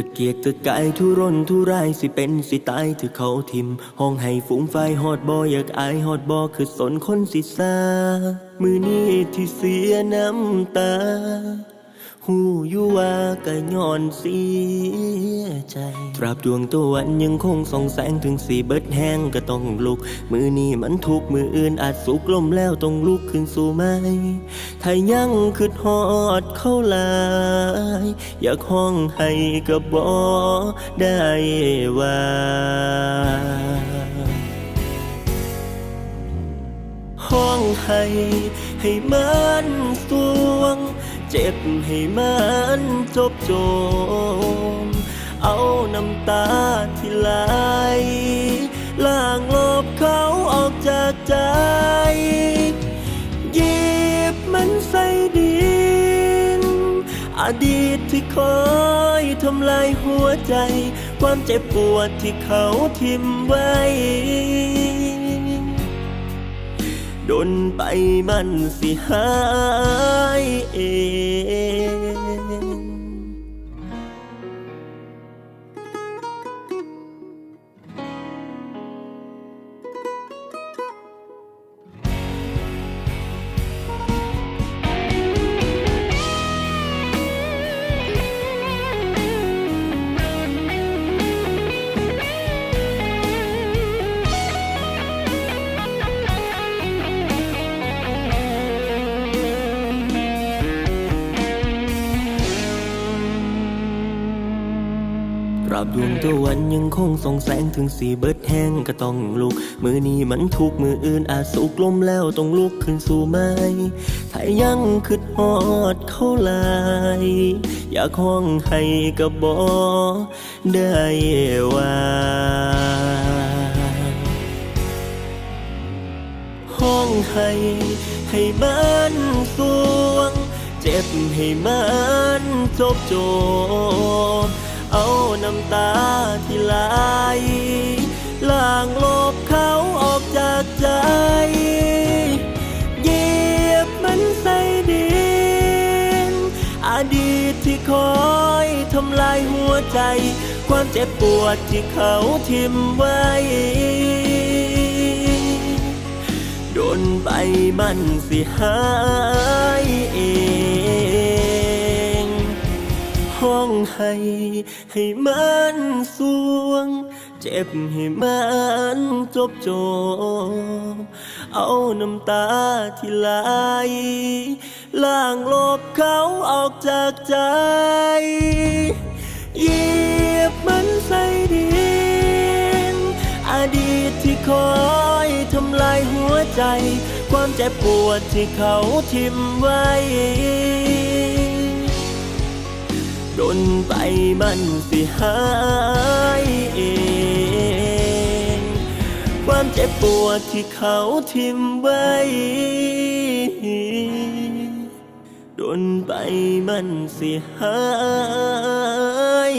ตะเกียกตะกายทุรนทุรายสิเป็นสิตายถือเขาทิม ห้องให้ฝูงไฟฮอดบออยากอายฮอดบอคือสนคนสิซามือนี้ที่เสียน้ำตา หูอยู่ว่าก็ย้อนเสียใจ ตราบดวงตะวันยังคงส่องแสงถึงสีเบิดแห้งก็ต้องลุก มือนี้มันทุกมืออื่นอาจสุกลมแล้วต้องลุกขึ้นสู่ไม้ถ้ายังคืดฮอดเข้าลาย อยากห้องให้ก็บ่ได้ว่าห้องให้ให้มันสวง เจ็บให้มันจบจม เอาน้ำตาที่ไหลล้างลบเขาออกจากใจหยิบมันใส่ดิน อดีตที่คอยทำลายหัวใจ ความเจ็บปวดที่เขาทิมไว้ ดนไปมันสิหายเอง ราบดวงตะวันยังคงส่องแสงถึงสีเบิดแห้งก็ต้องลุก มือนี้มันทุกมืออื่นอาจสุกลมแล้วต้องลุกขึ้นสู่ไม้ถ้ายังคืดฮอดเขาลาย อยากห้องให้ก็บอได้ว่าห้องให้ให้มันสวง เจ็บให้มันจบจบายหัวใจ ความเจ็บปวดที่เขาทิมไว้ โดนไปมันสิหายเอง ห้องให้ให้มันสวง เจ็บให้มันจบจบ เอาน้ำตาที่ไหลล้างลบเขาออกจากใจ เหยียบมันใส่ดิน อดีตที่คอยทำลายหัวใจ ความเจ็บปวดที่เขาทิมไว้ดนไปมันสิหายเองความเจ็บปวดที่เขาทิมไว้ ดนไปมันสิหาย